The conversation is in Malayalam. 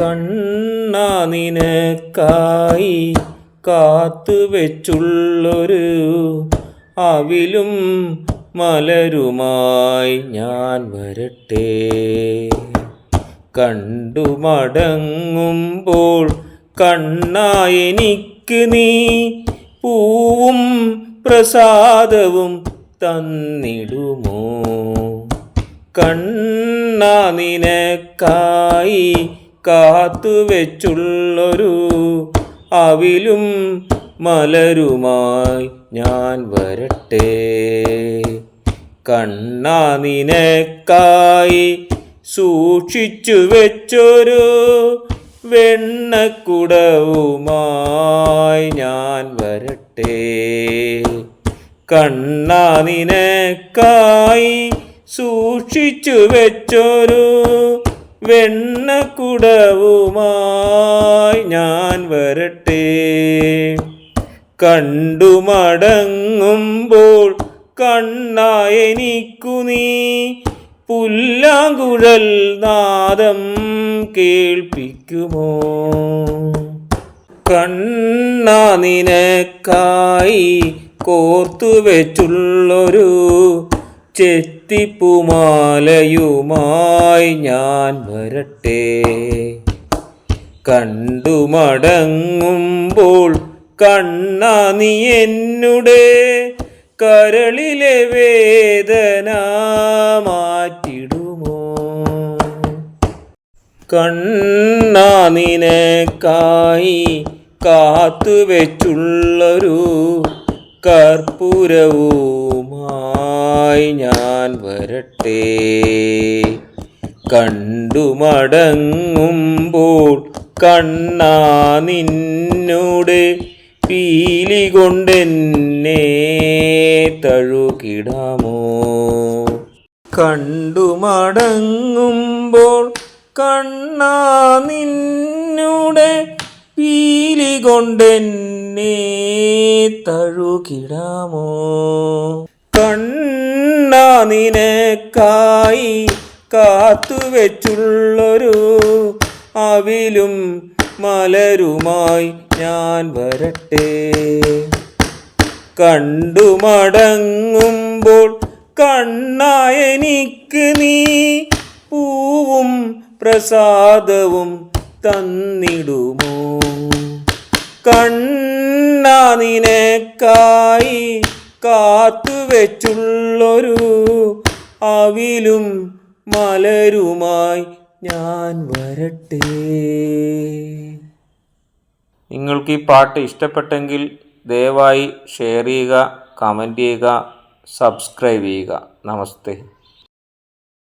കണ്ണാ നിനക്കായി കാത്തുവെച്ചുള്ളൊരു അവിലും മലരുമായി ഞാൻ വരട്ടെ. കണ്ടു മടങ്ങുമ്പോൾ കണ്ണാ എനിക്ക് നീ പൂവും പ്രസാദവും തന്നിടുമോ? കണ്ണ നിനക്കായി കാത്തുവെച്ചുള്ളൊരു അവിലും മലരുമായി ഞാൻ വരട്ടെ. കണ്ണാ നിനക്കായി സൂക്ഷിച്ചു വെച്ചൊരു വെണ്ണക്കുടവുമായി ഞാൻ വരട്ടെ. കണ്ണാ നിനക്കായി സൂക്ഷിച്ചു വെച്ചൊരു വെണ്ണക്കുടവുമായി ഞാൻ വരട്ടെ. കണ്ടു മടങ്ങുമ്പോൾ കണ്ണായനിക്കു നീ. പുല്ലാങ്കുഴൽ നാദം കേൾപ്പിക്കുമോ? കണ്ണ നിനക്കായി കോർത്തു വെച്ചുള്ളൊരു ചെത്തിപ്പുമാലയുമായി ഞാൻ വരട്ടെ. കണ്ടു മടങ്ങുമ്പോൾ കണ്ണ നീ എന്നുടെ കരളിലെ വേദന മാറ്റിടുമോ? കണ്ണ നിനക്കായി കാത്തുവെച്ചുള്ളൊരു കർപ്പൂരവുമായി ഞാൻ വരട്ടെ. കണ്ടു മടങ്ങുമ്പോൾ കണ്ണാ നിന്നോട് പീലി കൊണ്ടെന്നെ തഴുകിടാമോ? കണ്ടു മടങ്ങുമ്പോൾ കണ്ണാ നിന്നോട് പീലി കൊണ്ടെന്നെ തഴുകിടാമോ? നിനക്കായി കാത്തുവെച്ചുള്ളൊരു അവിലും മലരുമായി ഞാൻ വരട്ടെ. കണ്ടു മടങ്ങുമ്പോൾ കണ്ണായനിക്ക് നീ പൂവും പ്രസാദവും തന്നിടുമോ? കണ്ണാ നിനക്കായി കാത്തുവെച്ചുള്ളൊരു അവിലും മലരുമായി ഞാൻ വരട്ടെ. നിങ്ങൾക്ക് ഈ പാട്ട് ഇഷ്ടപ്പെട്ടെങ്കിൽ ദയവായി ഷെയർ ചെയ്യുക കമന്റ് ചെയ്യുക സബ്സ്ക്രൈബ് ചെയ്യുക. നമസ്തേ.